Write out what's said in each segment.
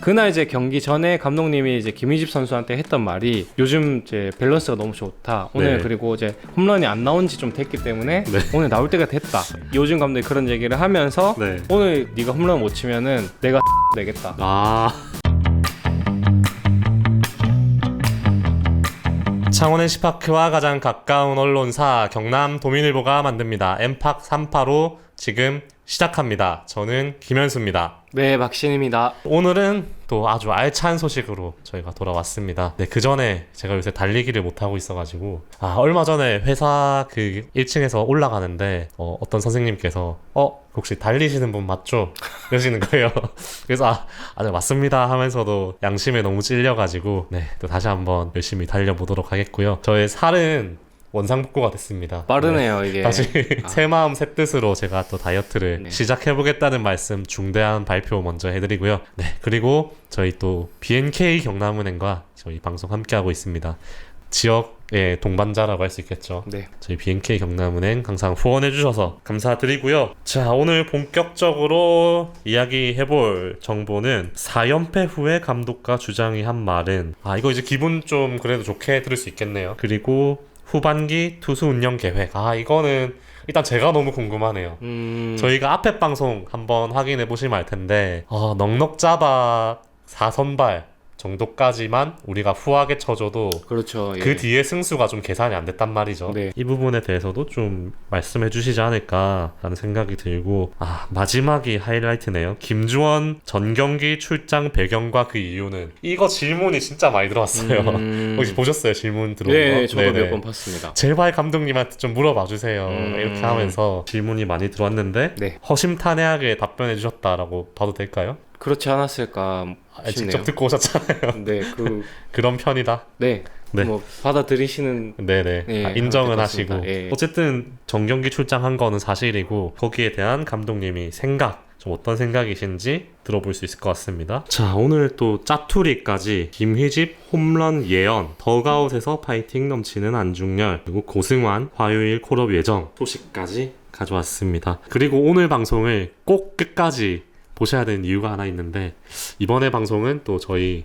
그날 이제 경기 전에 감독님이 이제 김희집 선수한테 했던 말이 요즘 이제 밸런스가 너무 좋다. 오늘 네. 그리고 이제 홈런이 안 나온 지 좀 됐기 때문에 네. 오늘 나올 때가 됐다. 요즘 감독이 그런 얘기를 하면서 네. 오늘 네가 홈런 못 치면은 내가 내겠다. 아. 창원 NC파크와 가장 가까운 언론사 경남 도민일보가 만듭니다. 엠팍 3파로 지금 시작합니다. 저는 김현수입니다. 네, 박신입니다. 오늘은 또 아주 알찬 소식으로 저희가 돌아왔습니다. 네, 그 전에 제가 요새 달리기를 못하고 있어가지고, 아, 얼마 전에 회사 그 1층에서 올라가는데, 어, 어떤 선생님께서, 어, 혹시 달리시는 분 맞죠? 이러시는 거예요. 그래서, 아, 아, 네, 맞습니다 하면서도 양심에 너무 찔려가지고, 네, 또 다시 한번 열심히 달려보도록 하겠고요. 저의 살은 원상복구가 됐습니다. 네. 빠르네요, 이게. 다시 새 마음 새 뜻으로 제가 또 다이어트를 네. 시작해 보겠다는 말씀 중대한 발표 먼저 해드리고요. 네 그리고 저희 또 BNK 경남은행과 저희 방송 함께 하고 있습니다. 지역의 동반자라고 할 수 있겠죠. 네. 저희 BNK 경남은행 항상 후원해 주셔서 감사드리고요. 자 오늘 본격적으로 이야기해볼 정보는 4연패 후에 감독과 주장이 한 말은 아 이거 이제 기분 좀 그래도 좋게 들을 수 있겠네요. 그리고 후반기 투수 운영 계획 아 이거는 일단 제가 너무 궁금하네요. 음. 저희가 앞에 방송 한번 확인해 보시면 알 텐데 어, 넉넉 잡아 4선발 정도까지만 우리가 후하게 쳐줘도 그렇죠. 예. 그 뒤에 승수가 좀 계산이 안 됐단 말이죠. 네. 이 부분에 대해서도 좀 말씀해 주시지 않을까라는 생각이 들고 아 마지막이 하이라이트네요. 김주원 전 경기 출장 배경과 그 이유는 이거 질문이 진짜 많이 들어왔어요. 음. 혹시 보셨어요 질문 들어온 거? 네, 저도. 몇 번 봤습니다. 제발 감독님한테 좀 물어봐 주세요. 음. 이렇게 하면서 질문이 많이 들어왔는데 네. 허심탄회하게 답변해 주셨다라고 봐도 될까요? 그렇지 않았을까 아, 싶네요. 직접 듣고 오셨잖아요. 네, 그 그런 편이다. 네. 네. 뭐 받아들이시는 네네. 네, 아, 인정은 하시고. 예. 어쨌든 정경기 출장한 거는 사실이고 거기에 대한 감독님이 생각 좀 어떤 생각이신지 들어볼 수 있을 것 같습니다. 자 오늘 또 짜투리까지 김희집 홈런 예언 더가웃에서 파이팅 넘치는 안중열 그리고 고승환 화요일 콜업 예정 소식까지 가져왔습니다. 그리고 오늘 방송을 꼭 끝까지 보셔야 되는 이유가 하나 있는데 이번에 방송은 또 저희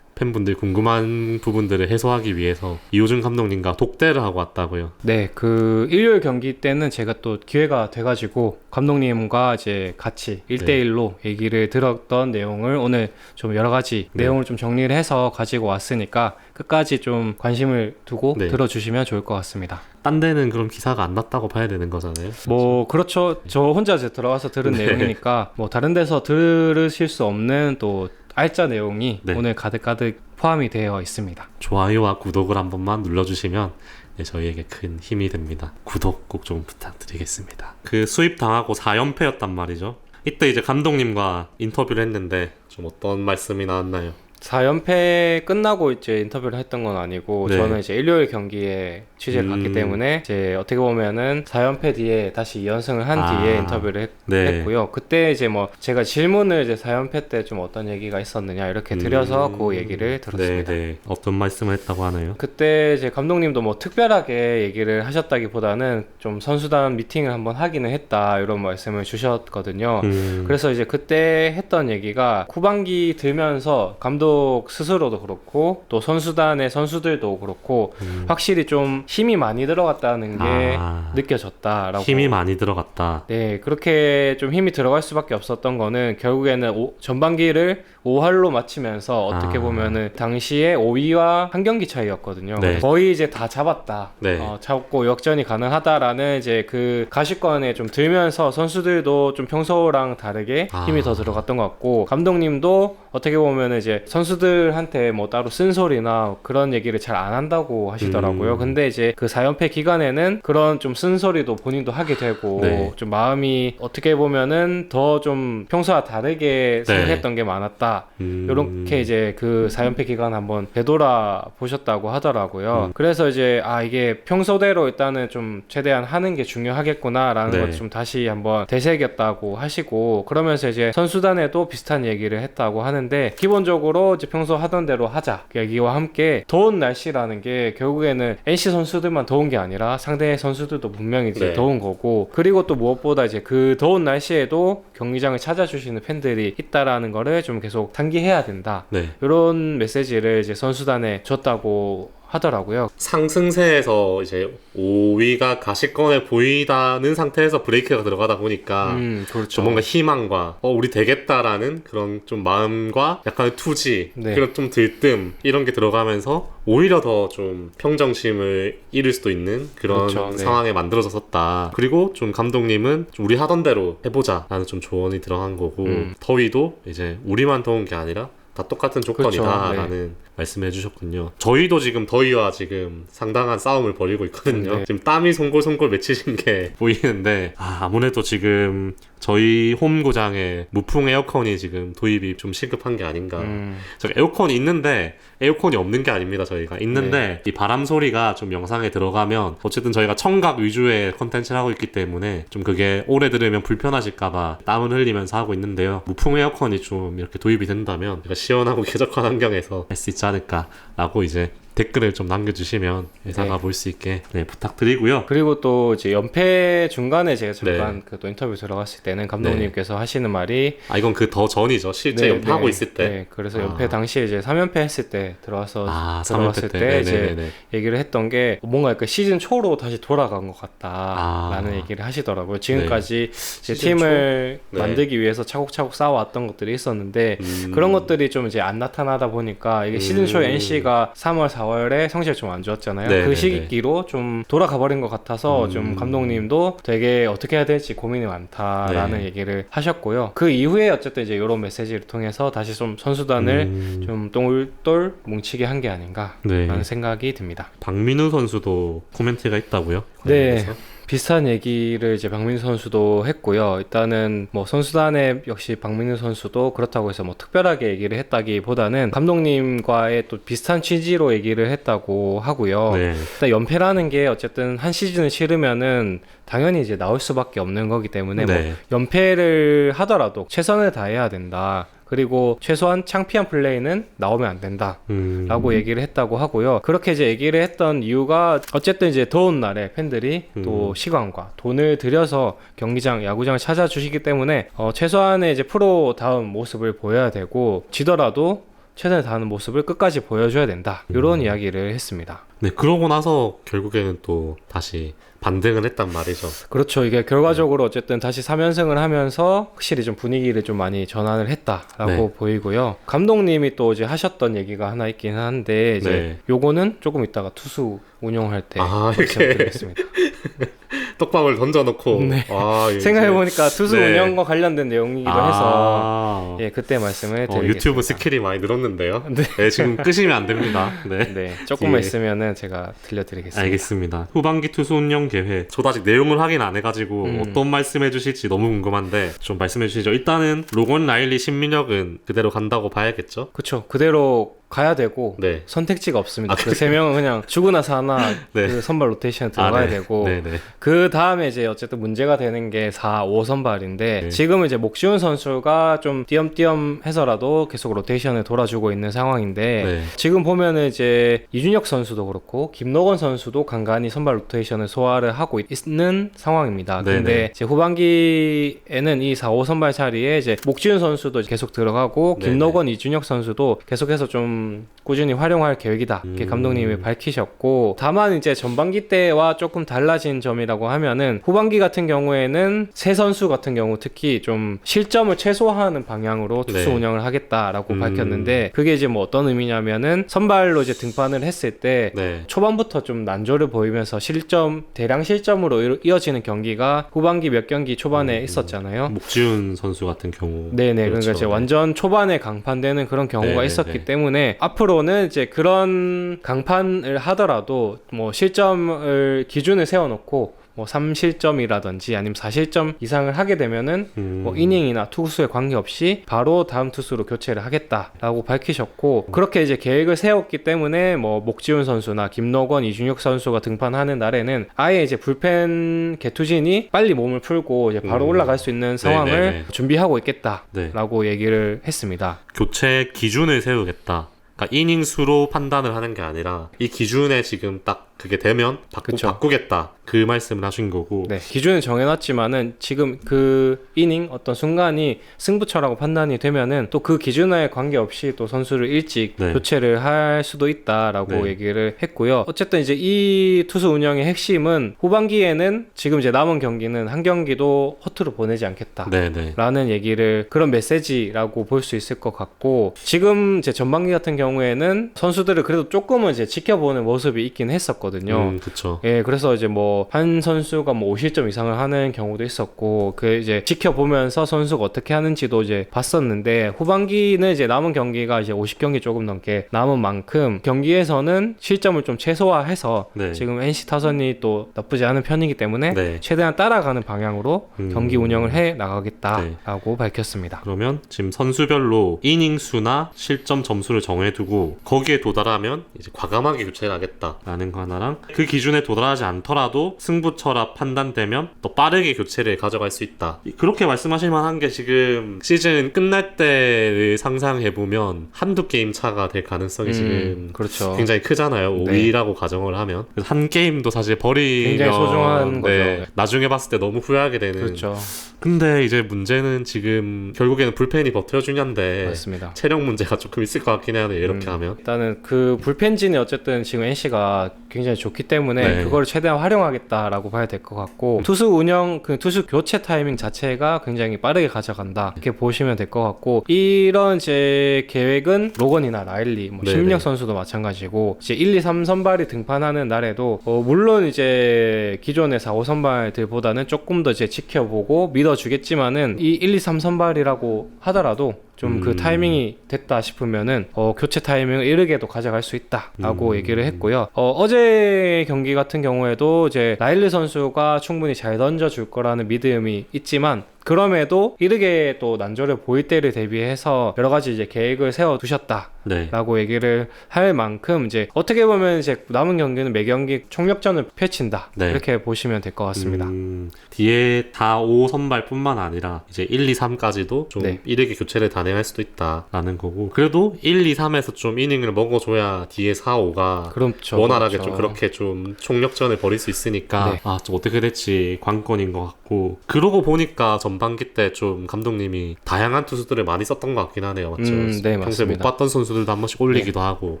팬분들 궁금한 부분들을 해소하기 위해서 이호준 감독님과 독대를 하고 왔다고요. 네, 그 일요일 경기 때는 제가 또 기회가 돼가지고 감독님과 이제 같이 1대1로 얘기를 들었던 내용을 오늘 좀 여러 가지 네. 내용을 좀 정리를 해서 가지고 왔으니까 끝까지 좀 관심을 두고 네. 들어주시면 좋을 것 같습니다. 딴 데는 그럼 기사가 안 났다고 봐야 되는 거잖아요. 뭐 그렇죠. 저 혼자 이제 들어가서 들은 네. 내용이니까 뭐 다른 데서 들으실 수 없는 또 알짜 내용이 네. 오늘 가득가득 포함이 되어 있습니다. 좋아요와 구독을 한 번만 눌러주시면 네, 저희에게 큰 힘이 됩니다. 구독 꼭 좀 부탁드리겠습니다. 그 수입 당하고 4연패였단 말이죠. 이때 이제 감독님과 인터뷰를 했는데 좀 어떤 말씀이 나왔나요? 4연패 끝나고 이제 인터뷰를 했던 건 아니고 네. 저는 이제 일요일 경기에 취재를 갔기 음. 때문에 이제 어떻게 보면은 4연패 뒤에 다시 2연승을 한 아. 뒤에 인터뷰를 했, 네. 고요 그때 이제 뭐 제가 질문을 이제 4연패 때 좀 어떤 얘기가 있었느냐 이렇게 드려서 음. 그 얘기를 들었습니다. 네, 네. 어떤 말씀을 했다고 하나요? 그때 이제 감독님도 뭐 특별하게 얘기를 하셨다기보다는 좀 선수단 미팅을 한번 하기는 했다 이런 말씀을 주셨거든요. 음, 그래서 이제 그때 했던 얘기가 후반기 들면서 감독 스스로도 그렇고 또 선수단의 선수들도 그렇고 음. 확실히 좀 힘이 많이 들어갔다는 게 아, 느껴졌다라고 힘이 많이 들어갔다. 네 그렇게 좀 힘이 들어갈 수밖에 없었던 거는 결국에는 오- 전반기를 5할로 마치면서 어떻게 아. 보면은 당시에 5위와 한 경기 차이였거든요. 네. 거의 이제 다 잡았다. 네. 어, 잡고 역전이 가능하다라는 이제 그 가시권에 좀 들면서 선수들도 좀 평소랑 다르게 아. 힘이 더 들어갔던 것 같고 감독님도 어떻게 보면은 이제 선 수들한테 뭐 따로 쓴소리나 그런 얘기를 잘 안 한다고 하시더라고요. 음. 근데 이제 그 4연패 기간에는 그런 좀 쓴소리도 본인도 하게 되고 네. 좀 마음이 어떻게 보면은 더 좀 평소와 다르게 생각했던 게 많았다. 음, 이렇게 이제 그 4연패 기간 한번 되돌아 보셨다고 하더라고요. 음. 그래서 이제 아 이게 평소대로 일단은 좀 최대한 하는 게 중요하겠구나라는 네. 걸좀 다시 한번 되새겼다고 하시고 그러면서 이제 선수단에도 비슷한 얘기를 했다고 하는데 기본적으로 이제 평소 하던 대로 하자 얘기와 함께 더운 날씨라는 게 결국에는 NC 선수들만 더운 게 아니라 상대 선수들도 분명히 이제 네. 더운 거고 그리고 또 무엇보다 이제 그 더운 날씨에도 경기장을 찾아주시는 팬들이 있다라는 거를 좀 계속 상기해야 된다. 네. 이런 메시지를 이제 선수단에 줬다고 하더라고요. 상승세에서 이제 5위가 가시권에 보이다는 상태에서 브레이크가 들어가다 보니까 음, 그렇죠. 좀 뭔가 희망과 어 우리 되겠다라는 그런 좀 마음과 약간의 투지 네. 그런 좀 들뜸 이런 게 들어가면서 오히려 더 좀 평정심을 잃을 수도 있는 그런 그렇죠, 네. 상황에 만들어졌었다. 그리고 좀 감독님은 좀 우리 하던 대로 해보자라는 좀 조언이 들어간 거고 음. 더위도 이제 우리만 더운 게 아니라 다 똑같은 그렇죠, 조건이다라는 말씀해 주셨군요. 저희도 지금 더위와 지금 상당한 싸움을 벌이고 있거든요. 네. 지금 땀이 송골송골 맺히신 게 보이는데 아, 아무래도 지금 저희 홈구장에 무풍 에어컨이 지금 도입이 좀 시급한 게 아닌가. 음, 저 에어컨이 있는데 에어컨이 없는 게 아닙니다 저희가. 있는데 이 바람 소리가 좀 영상에 들어가면 어쨌든 저희가 청각 위주의 컨텐츠를 하고 있기 때문에 좀 그게 오래 들으면 불편하실까봐 땀을 흘리면서 하고 있는데요. 무풍 에어컨이 좀 이렇게 도입이 된다면 시원하고 쾌적한 환경에서 할 수 있지 않을까라고 이제 댓글을 좀 남겨주시면 예상가 네. 볼수 있게 네, 부탁드리고요 그리고 또 이제 연패 중간에 제가 잠깐 네. 그또 인터뷰 들어갔을 때는 감독님께서 하시는 말이 아 이건 그 더 전이죠 실제 네, 연패하고 네, 있을 때 네, 그래서 아. 연패 당시에 이제 3연패 했을 때 들어와서 아, 들어갔을 3연패 때. 때 이제. 얘기를 했던 게 뭔가 그 시즌 초로 다시 돌아간 것 같다라는 아. 얘기를 하시더라고요. 지금까지 제 팀을 초? 네. 만들기 위해서 차곡차곡 쌓아왔던 것들이 있었는데 음. 그런 것들이 좀 이제 안 나타나다 보니까 이게 시즌 음. NC가 3월, 4 월에 성적이 좀 안 좋았잖아요. 네, 그 네, 시기로 좀 돌아가 버린 것 같아서 음. 좀 감독님도 되게 어떻게 해야 될지 고민이 많다라는 네. 얘기를 하셨고요. 그 이후에 어쨌든 이제 이런 메시지를 통해서 다시 좀 선수단을 음. 좀 똘똘 뭉치게 한 게 아닌가라는 네. 생각이 듭니다. 박민우 선수도 코멘트가 있다고요? 네. 관련해서? 비슷한 얘기를 이제 박민우 선수도 했고요. 일단은 뭐 선수단에 역시 박민우 선수도 그렇다고 해서 뭐 특별하게 얘기를 했다기보다는 감독님과의 또 비슷한 취지로 얘기를 했다고 하고요. 네. 일단 연패라는 게 어쨌든 한 시즌을 치르면은 당연히 이제 나올 수밖에 없는 거기 때문에 뭐 네. 연패를 하더라도 최선을 다해야 된다. 그리고 최소한 창피한 플레이는 나오면 안 된다. 음. 라고 얘기를 했다고 하고요. 그렇게 이제 얘기를 했던 이유가 어쨌든 이제 더운 날에 팬들이 또 음. 시간과 돈을 들여서 경기장, 야구장을 찾아주시기 때문에 어, 최소한의 이제 프로다운 모습을 보여야 되고 지더라도 최선을 다하는 모습을 끝까지 보여줘야 된다. 이런 음. 이야기를 했습니다. 네, 그러고 나서 결국에는 또 다시 반등을 했단 말이죠. 그렇죠. 이게 결과적으로 어쨌든 다시 3연승을 하면서 확실히 좀 분위기를 좀 많이 전환을 했다라고 네. 보이고요. 감독님이 또 이제 하셨던 얘기가 하나 있긴 한데 이제 네. 요거는 조금 이따가 투수 운용할 때 아, 이렇게. 말씀드리겠습니다. 떡밥을 던져놓고. 네. 아, 이게 생각해보니까 투수 네. 운영과 관련된 내용이기도 해서 아, 예 그때 말씀을 어, 드리겠습니다. 유튜브 스킬이 많이 늘었는데요. 네. 네, 지금 끄시면 안 됩니다. 네. 네 조금만 예. 있으면은 제가 들려드리겠습니다. 알겠습니다. 후반기 투수 운영 계획. 저도 아직 내용을 확인 안 해가지고 음. 어떤 말씀해 주실지 너무 궁금한데 좀 말씀해 주시죠. 일단은 로건 라일리 신민혁은 그대로 간다고 봐야겠죠? 그렇죠. 그대로 가야 되고 네. 선택지가 없습니다. 아, 그 세 명은 그냥 죽고 나서 하나 네. 그 선발 로테이션 들어가야 아, 네. 되고 네네. 그 다음에 이제 어쨌든 문제가 되는 게 4, 5 선발인데 네. 지금은 이제 목지훈 선수가 좀 띄엄띄엄 해서라도 계속 로테이션을 돌아주고 있는 상황인데 네. 지금 보면은 이제 이준혁 선수도 그렇고 김노건 선수도 간간히 선발 로테이션을 소화를 하고 있는 상황입니다. 근데 이제 후반기에는 이 4, 5 선발 자리에 이제 목지훈 선수도 계속 들어가고. 김노건, 이준혁 선수도 계속해서 좀 꾸준히 활용할 계획이다. 이렇게 음. 감독님이 밝히셨고 다만 이제 전반기 때와 조금 달라진 점이라고 하면은 후반기 같은 경우에는 세 선수 같은 경우 특히 좀 실점을 최소화하는 방향으로 투수 네. 운영을 하겠다라고 음. 밝혔는데 그게 이제 뭐 어떤 의미냐면은 선발로 이제 등판을 했을 때 네. 초반부터 좀 난조를 보이면서 실점 대량 실점으로 이- 이어지는 경기가 후반기 몇 경기 초반에 음. 있었잖아요. 목지훈 선수 같은 경우. 네네 그러니까 그렇죠. 이제 완전 초반에 강판되는 그런 경우가 네네네. 있었기 때문에 앞으로는 이제 그런 강판을 하더라도 뭐 실점을 기준을 세워놓고 뭐 3실점이라든지 아니면 4실점 이상을 하게 되면은 음. 뭐 이닝이나 투수에 관계없이 바로 다음 투수로 교체를 하겠다라고 밝히셨고 그렇게 이제 계획을 세웠기 때문에 뭐 목지훈 선수나 김노건, 이준혁 선수가 등판하는 날에는 아예 이제 불펜 개투진이 빨리 몸을 풀고 이제 바로 음. 올라갈 수 있는 상황을 네네네. 준비하고 있겠다라고 네. 얘기를 했습니다. 교체 기준을 세우겠다. 그러니까 이닝 수로 판단을 하는 게 아니라 이 기준에 지금 딱 그게 되면 바꾸, 그쵸. 바꾸겠다. 그 말씀을 하신 거고. 네, 기준을 정해놨지만은 지금 그 이닝 어떤 순간이 승부처라고 판단이 되면은 또 그 기준에 관계없이 또 선수를 일찍 네. 교체를 할 수도 있다라고 네. 얘기를 했고요. 어쨌든 이제 이 투수 운영의 핵심은 후반기에는 지금 이제 남은 경기는 한 경기도 허투루 보내지 않겠다. 네네. 라는 얘기를 그런 메시지라고 볼 수 있을 것 같고 지금 제 전반기 같은 경우에는 선수들을 그래도 조금은 이제 지켜보는 모습이 있긴 했었거든요. 음, 그쵸. 예, 그래서 이제 뭐 한 선수가 뭐 50점 이상을 하는 경우도 있었고 그 이제 지켜보면서 선수가 어떻게 하는지도 이제 봤었는데 후반기는 이제 남은 경기가 이제 50경기 조금 넘게 남은 만큼 경기에서는 실점을 좀 최소화해서 네. 지금 NC 타선이 또 나쁘지 않은 편이기 때문에 네. 최대한 따라가는 방향으로 음. 경기 운영을 해 네. 나가겠다라고 밝혔습니다. 그러면 지금 선수별로 이닝 수나 실점 점수를 정해두고 거기에 도달하면 이제 과감하게 교체를 하겠다라는 거 하나 랑 그 기준에 도달하지 않더라도 승부처라 판단되면 또 빠르게 교체를 가져갈 수 있다. 그렇게 말씀하실 만한 게 지금 시즌 끝날 때를 상상해 보면 한두 게임 차가 될 가능성이 지금 그렇죠. 굉장히 크잖아요. 네. 5위라고 가정을 하면 한 게임도 사실 버리면 굉장히 소중한 네, 거죠. 나중에 봤을 때 너무 후회하게 되는 그렇죠. 근데 이제 문제는 지금 결국에는 불펜이 버텨주냐인데 맞습니다. 체력 문제가 조금 있을 것 같긴 하네요. 이렇게 음. 하면. 일단은 그 불펜진이 어쨌든 지금 NC가 굉장히 좋기 때문에 네. 그걸 최대한 활용하겠다라고 봐야 될 것 같고 투수 운영 그 투수 교체 타이밍 자체가 굉장히 빠르게 가져간다 이렇게 보시면 될 것 같고 이런 제 계획은 로건이나 라일리 뭐 네네. 심력 선수도 마찬가지고 이제 1, 2, 3 선발이 등판하는 날에도 어, 물론 이제 기존의 4, 5 선발들보다는 조금 더 이제 지켜보고 믿어주겠지만은 이 1, 2, 3 선발이라고 하더라도 좀그 음. 타이밍이 됐다 싶으면은 어, 교체 타이밍을 이르게도 가져갈 수 있다라고 음. 얘기를 했고요. 어, 어제 경기 같은 경우에도 이제 라일리 선수가 충분히 잘 던져줄 거라는 믿음이 있지만 그럼에도 이르게 또 난조를 보일 때를 대비해서 여러 가지 이제 계획을 세워 두셨다. 네. 라고 얘기를 할 만큼 이제 어떻게 보면 이제 남은 경기는 매 경기 총력전을 펼친다 네. 이렇게 보시면 될 것 같습니다. 음, 뒤에 다 5선발뿐만 아니라 이제 1, 2, 3까지도 좀 네. 이르게 교체를 단행할 수도 있다라는 거고 그래도 1, 2, 3에서 좀 이닝을 먹어줘야 뒤에 4, 5가 그렇죠. 원활하게 그렇죠. 좀 그렇게 좀 총력전을 벌일 수 있으니까 네. 아좀 어떻게 될지 관건인 것 같고 그러고 보니까 전 반기 때 좀 감독님이 다양한 투수들을 많이 썼던 것 같긴 하네요 맞죠? 음, 네, 평소에 못 맞습니다. 봤던 선수들도 한 번씩 올리기도 하고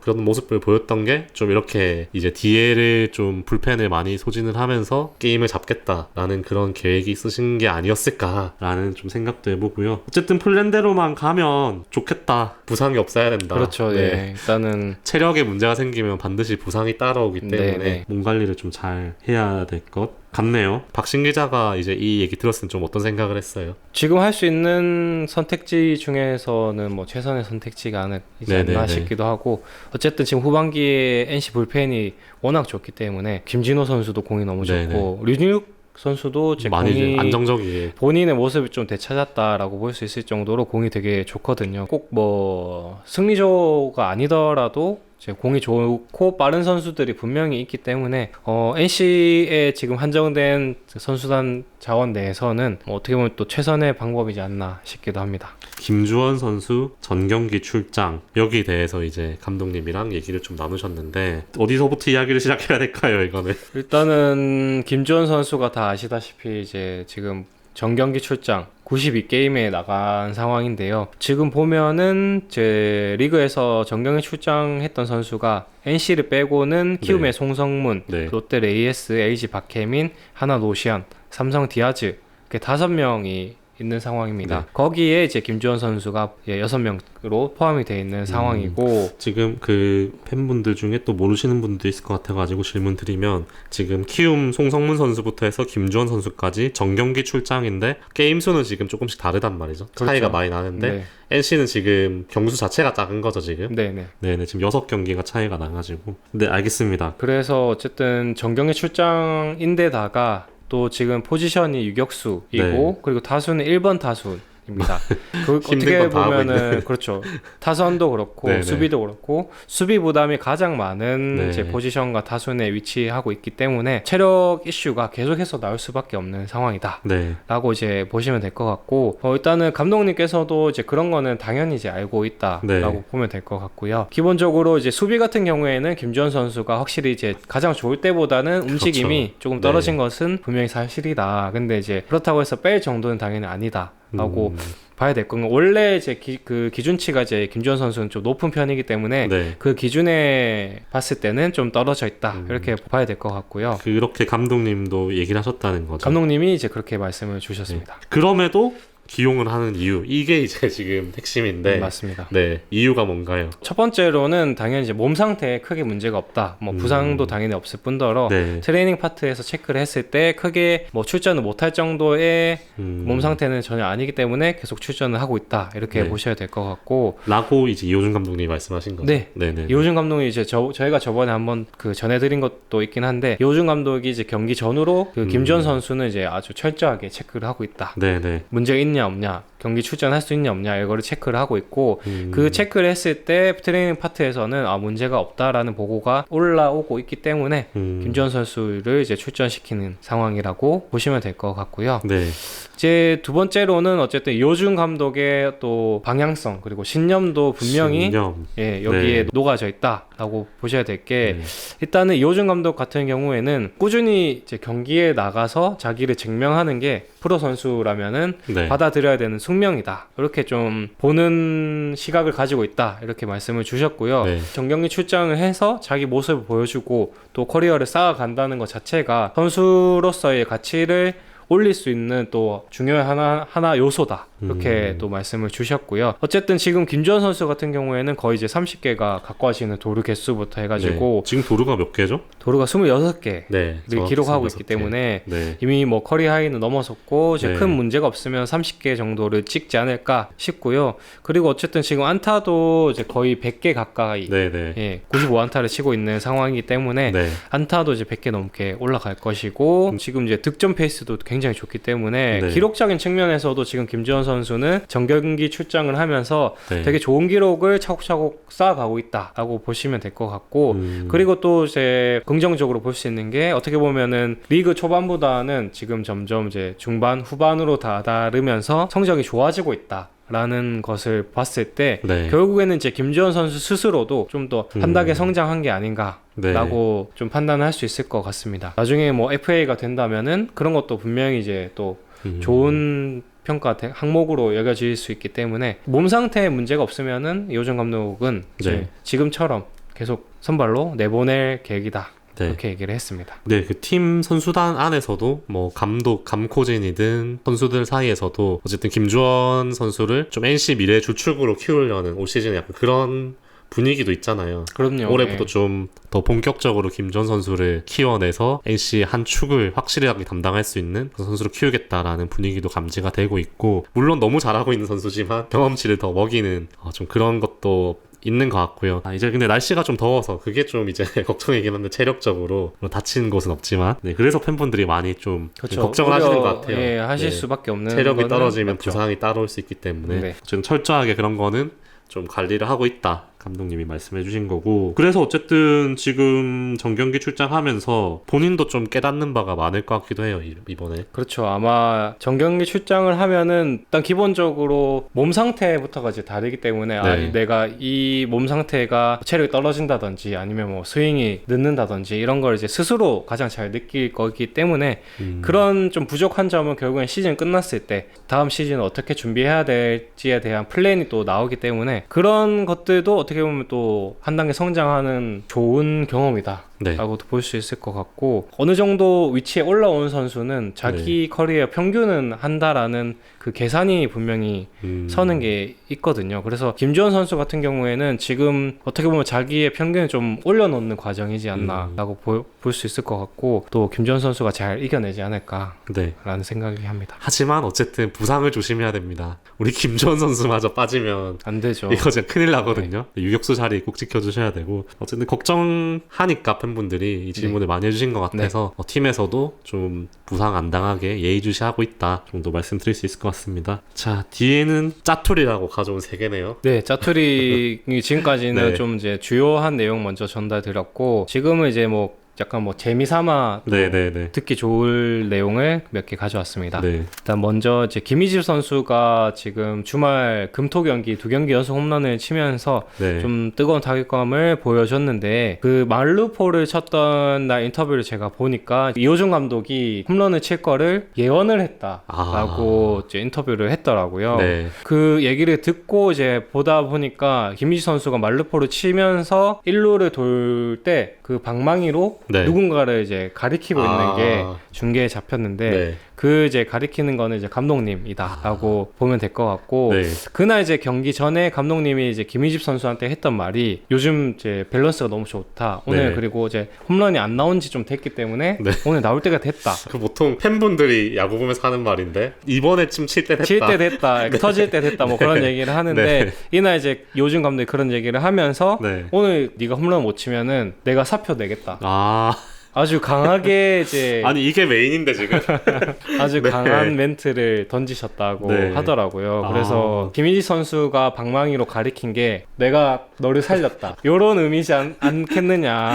그런 모습을 보였던 게 좀 이렇게 이제 DL을 좀 불펜을 많이 소진을 하면서 게임을 잡겠다라는 그런 계획이 있으신 게 아니었을까라는 좀 생각도 해보고요 어쨌든 플랜대로만 가면 좋겠다 부상이 없어야 된다 그렇죠. 네. 네. 일단은 체력에 문제가 생기면 반드시 부상이 따라오기 때문에 네, 네. 몸 관리를 좀 잘 해야 될 것 같네요. 박신 기자가 이제 이 얘기 들었으면 좀 어떤 생각을 했어요? 지금 할 수 있는 선택지 중에서는 뭐 최선의 선택지가 아니지 네네네. 않나 싶기도 하고 어쨌든 지금 후반기에 NC 불펜이 워낙 좋기 때문에 김진호 선수도 공이 너무 네네. 좋고 류니욱 선수도 제 많이 공이 안정적이게 본인의 모습을 좀 되찾았다라고 볼 수 있을 정도로 공이 되게 좋거든요. 꼭 뭐 승리조가 아니더라도 제 공이 좋고 빠른 선수들이 분명히 있기 때문에 어, NC에 지금 한정된 선수단 자원 내에서는 뭐 어떻게 보면 또 최선의 방법이지 않나 싶기도 합니다. 김주원 선수 전경기 출장 여기에 대해서 이제 감독님이랑 얘기를 좀 나누셨는데 어디서부터 이야기를 시작해야 될까요? 이거는 일단은 김주원 선수가 다 아시다시피 이제 지금 정경기 출장 92게임에 나간 상황인데요. 지금 보면은 제 리그에서 정경기 출장했던 선수가 NC를 빼고는 키움의 송성문, 네. 롯데 레이에스, LG 박혜민, 하나 노시안, 삼성 디아즈 이렇게 다섯 명이 있는 상황입니다. 네. 거기에 이제 김주원 선수가 예, 여섯 명으로 포함이 되어 있는 상황이고 지금 그 팬분들 중에 또 모르시는 분도 있을 것 같아가지고 질문 드리면 지금 키움 송성문 선수부터 해서 김주원 선수까지 정경기 출장인데 게임 수는 지금 조금씩 다르단 말이죠. 차이가 그렇죠. 많이 나는데 네, NC는 지금 경수 자체가 작은 거죠 지금. 네, 네. 네네 지금 여섯 경기가 차이가 나가지고 네 알겠습니다 그래서 어쨌든 정경의 출장인데다가 또 지금 포지션이 유격수이고 네. 그리고 타수는 1번 타수 입니다. 그 어떻게 보면은 그렇죠. 타선도 그렇고 네네. 수비도 그렇고 수비 부담이 가장 많은 네. 이제 포지션과 타순에 위치하고 있기 때문에 체력 이슈가 계속해서 나올 수밖에 없는 상황이다. 네. 라고 이제 보시면 될 것 같고 어, 일단은 감독님께서도 이제 그런 거는 당연히 이제 알고 있다라고 네. 보면 될 것 같고요. 기본적으로 이제 수비 같은 경우에는 김주현 선수가 확실히 이제 가장 좋을 때보다는 움직임이 조금 떨어진 네. 것은 분명히 사실이다. 근데 이제 그렇다고 해서 뺄 정도는 당연히 아니다 라고 음, 봐야 될 건가. 원래 이제 기, 그 기준치가 이제 김주현 선수는 좀 높은 편이기 때문에 네. 그 기준에 봤을 때는 좀 떨어져 있다. 음. 이렇게 봐야 될 것 같고요. 그렇게 감독님도 얘기를 하셨다는 거죠. 감독님이 이제 그렇게 말씀을 주셨습니다. 그럼에도 기용을 하는 이유 이게 이제 지금 핵심인데 음, 맞습니다. 네 이유가 뭔가요? 첫 번째로는 당연히 이제 몸 상태에 크게 문제가 없다. 뭐 음. 부상도 당연히 없을 뿐더러 네 트레이닝 파트에서 체크를 했을 때 크게 뭐 출전을 못할 정도의 음, 몸 상태는 전혀 아니기 때문에 계속 출전을 하고 있다. 이렇게 네. 보셔야 될 것 같고 라고 이제 이호준 감독님이 말씀하신 거죠. 네. 네네. 이호준 감독이 이제 저, 저희가 저번에 한번 그 전해드린 것도 있긴 한데 이호준 감독이 이제 경기 전후로 그 음. 김주현 선수는 이제 아주 철저하게 체크를 하고 있다. 네네. 문제가 있냐 없냐 경기 출전할 수 있냐 없냐 이거를 체크를 하고 있고 음, 그 체크를 했을 때 트레이닝 파트에서는 아 문제가 없다라는 보고가 올라오고 있기 때문에 음, 김주현 선수를 이제 출전시키는 상황이라고 보시면 될 것 같고요. 네. 이제 두 번째로는 어쨌든 이호준 감독의 또 방향성 그리고 신념도 분명히 신념. 예, 여기에 네. 녹아져 있다라고 보셔야 될게 네. 일단은 이호준 감독 같은 경우에는 꾸준히 이제 경기에 나가서 자기를 증명하는 게 프로 선수라면은 네. 받아들여야 되는 숙 명이다. 이렇게 좀 보는 시각을 가지고 있다. 이렇게 말씀을 주셨고요. 네. 정경기 출장을 해서 자기 모습을 보여주고 또 커리어를 쌓아간다는 것 자체가 선수로서의 가치를 올릴 수 있는 또 중요한 하나 하나 요소다 이렇게 음. 또 말씀을 주셨고요. 어쨌든 지금 김주현 선수 같은 경우에는 거의 이제 30개가 갖고 하시는 도루 개수부터 해가지고 네. 지금 도루가 몇 개죠? 도루가 26개 네. 를 기록하고 26 있기 개. 때문에 네. 이미 뭐 커리 하이는 넘어섰고 이제 네. 큰 문제가 없으면 30개 정도를 찍지 않을까 싶고요. 그리고 어쨌든 지금 안타도 이제 거의 100개 가까이 네네. 예, 95안타를 치고 있는 상황이기 때문에 네. 안타도 이제 100개 넘게 올라갈 것이고 지금 이제 득점 페이스도 굉장히 좋기 때문에 네. 기록적인 측면에서도 지금 김지현 선수는 정경기 출장을 하면서 네. 되게 좋은 기록을 차곡차곡 쌓아가고 있다라고 보시면 될 것 같고 음, 그리고 또 이제 긍정적으로 볼 수 있는 게 어떻게 보면은 리그 초반보다는 지금 점점 이제 중반 후반으로 다다르면서 성적이 좋아지고 있다. 라는 것을 봤을 때 네. 결국에는 이제 김지현 선수 스스로도 좀 더한 음. 단계 성장한 게 아닌가 네. 라고 좀 판단을 할 수 있을 것 같습니다. 나중에 뭐 FA가 된다면은 그런 것도 분명히 이제 또 음, 좋은 평가 대- 항목으로 여겨질 수 있기 때문에 몸 상태에 문제가 없으면은 이호정 감독은 네. 지금처럼 계속 선발로 내보낼 계획이다. 네. 이렇게 얘기를 했습니다. 네, 그 팀 선수단 안에서도 뭐 감독, 감코진이든 선수들 사이에서도 어쨌든 김주원 선수를 좀 NC 미래 주축으로 키우려는 올 시즌에 약간 그런 분위기도 있잖아요. 그럼요. 올해부터 예. 좀더 본격적으로 김주원 선수를 키워내서 NC 한 축을 확실하게 담당할 수 있는 선수로 키우겠다라는 분위기도 감지가 되고 있고 물론 너무 잘하고 있는 선수지만 경험치를 더 먹이는 어, 좀 그런 것도 있는 것 같고요. 아, 이제 근데 날씨가 좀 더워서 그게 좀 이제 걱정이긴 한데 체력적으로 뭐 다치는 곳은 없지만 네, 그래서 팬분들이 많이 좀 그렇죠. 걱정을 하시는 것 같아요. 예, 하실 네. 수밖에 없는 체력이 떨어지면 맞죠. 부상이 따라올 수 있기 때문에 네. 좀 철저하게 그런 거는 좀 관리를 하고 있다. 감독님이 말씀해 주신 거고 그래서 어쨌든 지금 정경기 출장하면서 본인도 좀 깨닫는 바가 많을 것 같기도 해요 이- 이번에 그렇죠. 아마 정경기 출장을 하면은 일단 기본적으로 몸 상태부터가 이제 다르기 때문에 아, 네. 내가 이 몸 상태가 체력이 떨어진다든지 아니면 뭐 스윙이 늦는다든지 이런 걸 이제 스스로 가장 잘 느낄 거기 때문에 음, 그런 좀 부족한 점은 결국엔 시즌 끝났을 때 다음 시즌 어떻게 준비해야 될지에 대한 플랜이 또 나오기 때문에 그런 것들도 어떻게 보면 또 한 단계 성장하는 좋은 경험이다. 네. 라고도 볼 수 있을 것 같고 어느 정도 위치에 올라온 선수는 자기 네. 커리어 평균은 한다라는 그 계산이 분명히 음, 서는 게 있거든요. 그래서 김주원 선수 같은 경우에는 지금 어떻게 보면 자기의 평균을 좀 올려놓는 과정이지 음. 않나라고 볼수 있을 것 같고 또 김주원 선수가 잘 이겨내지 않을까라는 네. 생각이 합니다. 하지만 어쨌든 부상을 조심해야 됩니다 우리 김주원 선수마저 빠지면 안 되죠. 이거 진짜 큰일 나거든요 유격수 자리 꼭 지켜주셔야 되고 어쨌든 걱정하니까 팬분들이 이 질문을 많이 해주신 것 같아서 어, 팀에서도 좀 부상 안 당하게 예의주시하고 있다 정도 말씀드릴 수 있을 것 같습니다. 자 뒤에는 짜투리라고 가져온 세 개네요. 네, 짜투리 지금까지는 네. 좀 이제 주요한 내용 먼저 전달드렸고 지금은 이제 뭐 약간 뭐 재미삼아 또 네네네. 듣기 좋을 내용을 몇 개 가져왔습니다. 네. 일단 먼저 이제 김희집 선수가 지금 주말 금토 경기 두 경기 연속 홈런을 치면서 네. 좀 뜨거운 타격감을 보여줬는데 그 말루포를 쳤던 날 인터뷰를 제가 보니까 이호준 감독이 홈런을 칠 거를 예언을 했다라고 이제 인터뷰를 했더라고요. 아. 네. 그 얘기를 듣고 이제 보다 보니까 김희지 선수가 말루포를 치면서 1루를 돌 때 그 방망이로 네. 누군가를 이제 가리키고 있는 아. 게 중계에 잡혔는데 네. 그 이제 가리키는 거는 이제 감독님이다라고 보면 될 것 같고 네. 그날 이제 경기 전에 감독님이 이제 김희집 선수한테 했던 말이 요즘 이제 밸런스가 너무 좋다 오늘 네. 그리고 이제 홈런이 안 나온 지 좀 됐기 때문에 네. 오늘 나올 때가 됐다 그 보통 팬분들이 야구 보면서 하는 말인데 이번에쯤 칠 때 됐다. 칠 때 됐다 터질 때 됐다 뭐 그런 얘기를 하는데 네. 이날 이제 요즘 감독이 그런 얘기를 하면서 네. 오늘 네가 홈런 못 치면은 내가 사표 내겠다 아 아주 강하게 이제 아니 이게 메인인데 지금. 아주 네. 강한 멘트를 던지셨다고 네. 하더라고요. 아. 그래서 김희지 선수가 방망이로 가리킨 게 내가 너를 살렸다. 이런 의미지 않, 않겠느냐라는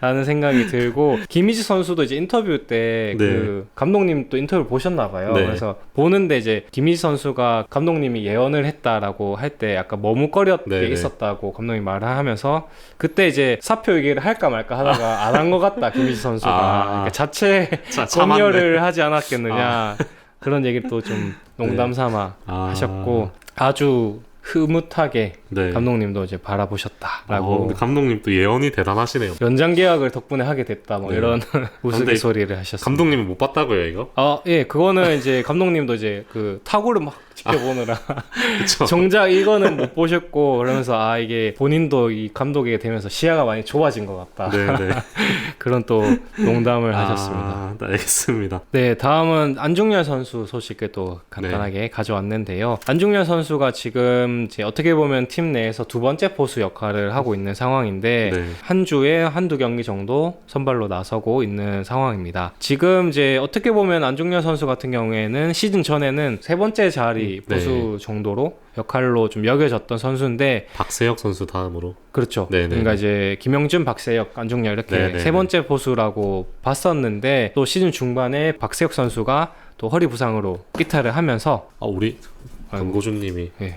생각이 들고 김희지 선수도 이제 인터뷰 때그 감독님 또 인터뷰 보셨나 봐요. 네. 그래서 보는데 이제 김희지 선수가 감독님이 예언을 했다라고 할 때 약간 머뭇거렸게 네, 네. 있었다고 감독님 말을 하면서 그때 이제 사표 얘기를 할까 말까 하다가 안 한 것 같다 김희지 선수가 아. 그러니까 자체 자, 참았네. 검열을 하지 않았겠느냐 그런 얘기를 또 좀 농담 삼아 아. 하셨고 아주 흐뭇하게 네. 감독님도 이제 어, 바라보셨다라고 근데 감독님 또 예언이 대단하시네요. 연장 계약을 덕분에 하게 됐다 뭐 네. 이런 근데 우스갯소리를 하셨습니다. 감독님은 못 봤다고요 이거? 아, 예, 그거는 이제 감독님도 이제 그 타구를 막 지켜보느라 그쵸? 정작 이거는 못 보셨고 그러면서 아 이게 본인도 이 감독에게 되면서 시야가 많이 좁아진 것 같다 네네. 그런 또 농담을 하셨습니다. 아, 네, 알겠습니다. 네, 다음은 안중열 선수 소식을 또 간단하게 네. 가져왔는데요. 안중열 선수가 지금 이제 어떻게 보면 팀 내에서 두 번째 포수 역할을 하고 있는 상황인데 네. 한 주에 한두 경기 정도 선발로 나서고 있는 상황입니다. 지금 이제 어떻게 보면 안중열 선수 같은 경우에는 시즌 전에는 세 번째 자리 네. 포수 정도로 역할로 좀 여겨졌던 선수인데 박세혁 선수 다음으로. 그렇죠. 네네. 그러니까 이제 김영준, 박세혁, 안중열 이렇게 네네네. 세 번째 포수라고 봤었는데 또 시즌 중반에 박세혁 선수가 또 허리 부상으로 끼탈을 하면서 아 우리 권고준님이 예.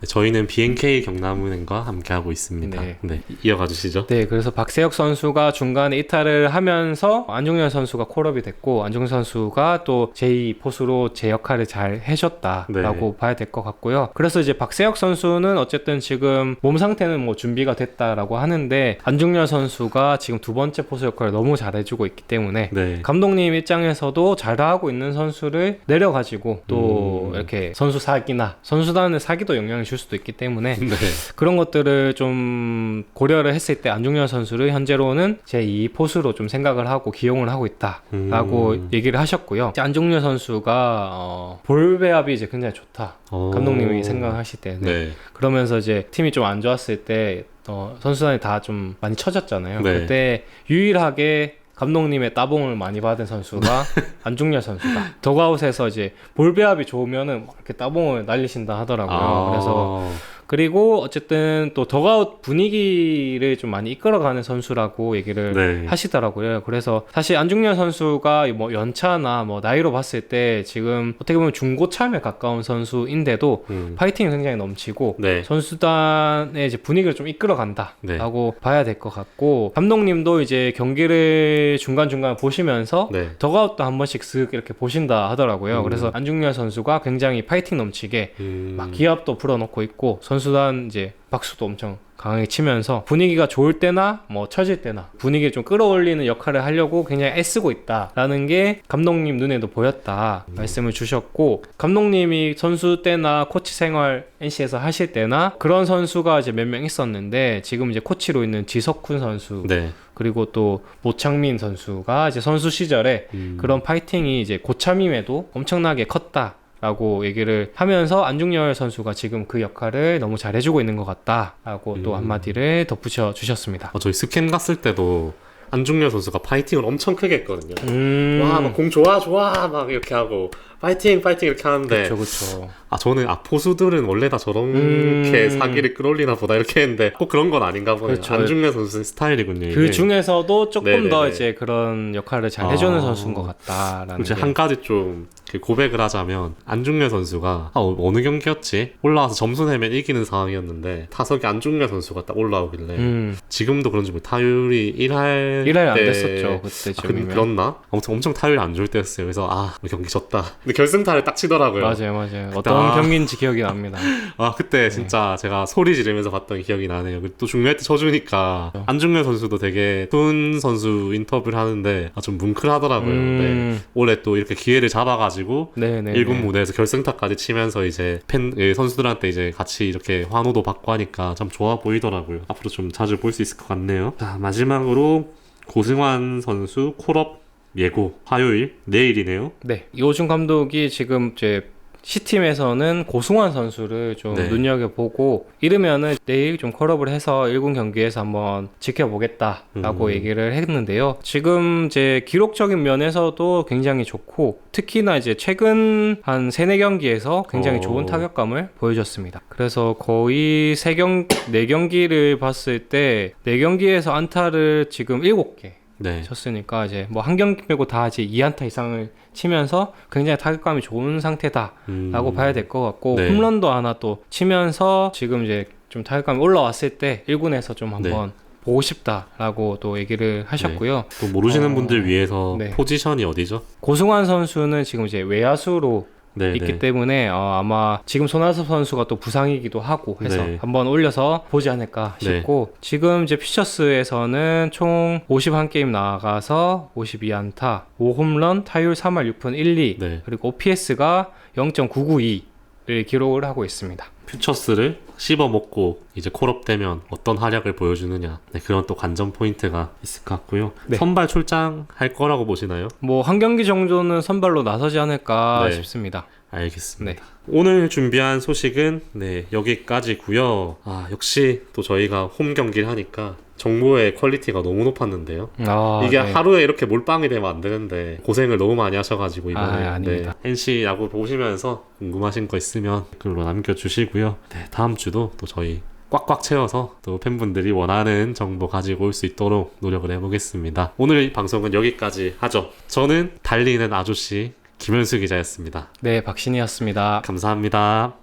네, 저희는 BNK 경남은행과 함께 하고 있습니다. 네. 네. 이어가 주시죠. 네, 그래서 박세혁 선수가 중간에 이탈을 하면서 안중열 선수가 콜업이 됐고 안중열 선수가 또 제2 포수로 제 역할을 잘 해줬다라고 봐야 될 것 같고요. 그래서 이제 박세혁 선수는 어쨌든 지금 몸 상태는 뭐 준비가 됐다라고 하는데 안중열 선수가 지금 두 번째 포수 역할을 너무 잘해주고 있기 때문에 네. 감독님 입장에서도 잘하고 있는 선수를 내려가지고 또 음. 이렇게 선수 사기나 선수단의 사기도 영향 을줄 수도 있기 때문에 네. 그런 것들을 좀 고려를 했을 때 안중열 선수를 현재로는 제2 포수로 좀 생각을 하고 기용을 하고 있다라고 음. 얘기를 하셨고요. 안중열 선수가 어, 볼 배합이 이제 굉장히 좋다. 어. 감독님이 생각하실 때. 네. 네. 그러면서 이제 팀이 좀 안 좋았을 때 어, 선수단이 다 좀 많이 쳐졌잖아요. 네. 그때 유일하게 감독님의 따봉을 많이 받은 선수가 안중열 선수다. 더가웃에서 이제 볼 배합이 좋으면은 막 이렇게 따봉을 날리신다 하더라고요. 아. 그래서 그리고 어쨌든 또 더가웃 분위기를 좀 많이 이끌어가는 선수라고 얘기를 네. 하시더라고요. 그래서 사실 안중열 선수가 뭐 연차나 뭐 나이로 봤을 때 지금 어떻게 보면 중고참에 가까운 선수인데도 음. 파이팅이 굉장히 넘치고 네. 선수단의 이제 분위기를 좀 이끌어간다라고 네. 봐야 될 것 같고 감독님도 이제 경기를 중간 중간 보시면서 네. 더가웃도 한 번씩 쓱 이렇게 보신다 하더라고요. 음. 그래서 안중열 선수가 굉장히 파이팅 넘치게 음. 막 기합도 불어넣고 있고 선수 단 이제 박수도 엄청 강하게 치면서 분위기가 좋을 때나 뭐 처질 때나 분위기를 좀 끌어올리는 역할을 하려고 굉장히 애쓰고 있다라는 게 감독님 눈에도 보였다 말씀을 주셨고 감독님이 선수 때나 코치 생활 NC에서 하실 때나 그런 선수가 이제 몇 명 있었는데 지금 이제 코치로 있는 지석훈 선수 네. 그리고 또 모창민 선수가 이제 선수 시절에 음. 그런 파이팅이 이제 고참임에도 엄청나게 컸다. 라고 얘기를 하면서 안중열 선수가 지금 그 역할을 너무 잘 해주고 있는 것 같다라고 또 음. 한마디를 덧붙여 주셨습니다. 어, 저희 스캔 갔을 때도 안중열 선수가 파이팅을 엄청 크게 했거든요. 음. 와, 막 공 좋아, 좋아, 막 이렇게 하고, 파이팅, 파이팅 이렇게 하는데, 그렇죠, 그렇죠. 아, 저는, 아, 포수들은 원래 다 저렇게 음. 사기를 끌어올리나 보다 이렇게 했는데, 꼭 그런 건 아닌가 보네요. 그렇죠. 안중열 선수의 스타일이군요. 그 이게. 중에서도 조금 네네네. 더 이제 그런 역할을 잘 해주는 아. 선수인 것 같다라는. 이제 게. 한 가지 좀그 고백을 하자면 안중열 선수가 아, 어, 어느 경기였지 올라와서 점수 내면 이기는 상황이었는데 타석에 안중열 선수가 딱 올라오길래 음, 지금도 그런지 모르 타율이 1할 1할 안때 됐었죠 아, 그. 그렇나? 아무튼 엄청 타율이 안 좋을 때였어요. 그래서 아 경기 졌다. 근데 결승타를 딱 치더라고요. 맞아요, 맞아요. 어떤 아. 경기인지 기억이 납니다. 아 그때 네. 진짜 제가 소리 지르면서 봤던 기억이 나네요. 또 중요할 때 쳐주니까 그렇죠. 안중열 선수도 되게 푼 선수 인터뷰를 하는데 아, 좀 뭉클하더라고요. 음, 올해 또 이렇게 기회를 잡아가지고 네네. 일군 무대에서 결승타까지 치면서 이제 팬 예, 선수들한테 이제 같이 이렇게 환호도 받고 하니까 참 좋아 보이더라고요. 앞으로 좀 자주 볼 수 있을 것 같네요. 자 마지막으로 고승환 선수 콜업 예고 화요일 내일이네요. 네, 이호준 감독이 지금 이제 시팀에서는 고승환 선수를 좀 네. 눈여겨보고 이르면은 내일 좀 콜업을 해서 1군 경기에서 한번 지켜보겠다라고 음. 얘기를 했는데요. 지금 이제 기록적인 면에서도 굉장히 좋고 특히나 이제 최근 한 3, 4경기에서 굉장히 어. 좋은 타격감을 보여줬습니다. 그래서 거의 3경, 4경기를 봤을 때 4경기에서 안타를 지금 7개 네. 쳤으니까 이제 뭐 한 경기 빼고 다 이제 2안타 이상을 치면서 굉장히 타격감이 좋은 상태다라고 음, 봐야 될 것 같고 네. 홈런도 하나 또 치면서 지금 이제 좀 타격감이 올라왔을 때 1군에서 좀 네. 한번 보고 싶다라고 또 얘기를 하셨고요. 또 모르시는 어, 분들 위해서 네. 포지션이 어디죠? 고승환 선수는 지금 이제 외야수로 네, 있기 네. 때문에 어, 아마 지금 손아섭 선수가 또 부상이기도 하고 해서 네. 한번 올려서 보지 않을까 싶고 지금 이제 피처스에서는 총 51게임 나가서 52안타, 5홈런, 타율 3할 6푼 1, 2 네. 그리고 OPS가 0.992를 기록을 하고 있습니다. 퓨처스를 씹어 먹고 이제 콜업 되면 어떤 활약을 보여주느냐 네, 그런 또 관전 포인트가 있을 것 같고요. 네. 선발 출장할 거라고 보시나요? 뭐 한 경기 정도는 선발로 나서지 않을까 네. 싶습니다. 알겠습니다. 오늘 준비한 소식은 네 여기까지고요. 아 역시 또 저희가 홈 경기를 하니까 정보의 퀄리티가 너무 높았는데요. 아, 이게 네. 하루에 이렇게 몰빵이 되면 안 되는데 고생을 너무 많이 하셔가지고 이번에 아. 네, NC 야구 보시면서 궁금하신 거 있으면 댓글로 남겨주시고요. 네 다음 주도 또 저희 꽉꽉 채워서 또 팬분들이 원하는 정보 가지고 올 수 있도록 노력을 해보겠습니다. 오늘 이 방송은 여기까지 하죠. 저는 달리는 아저씨 김현수 기자였습니다. 네, 박신이었습니다. 감사합니다.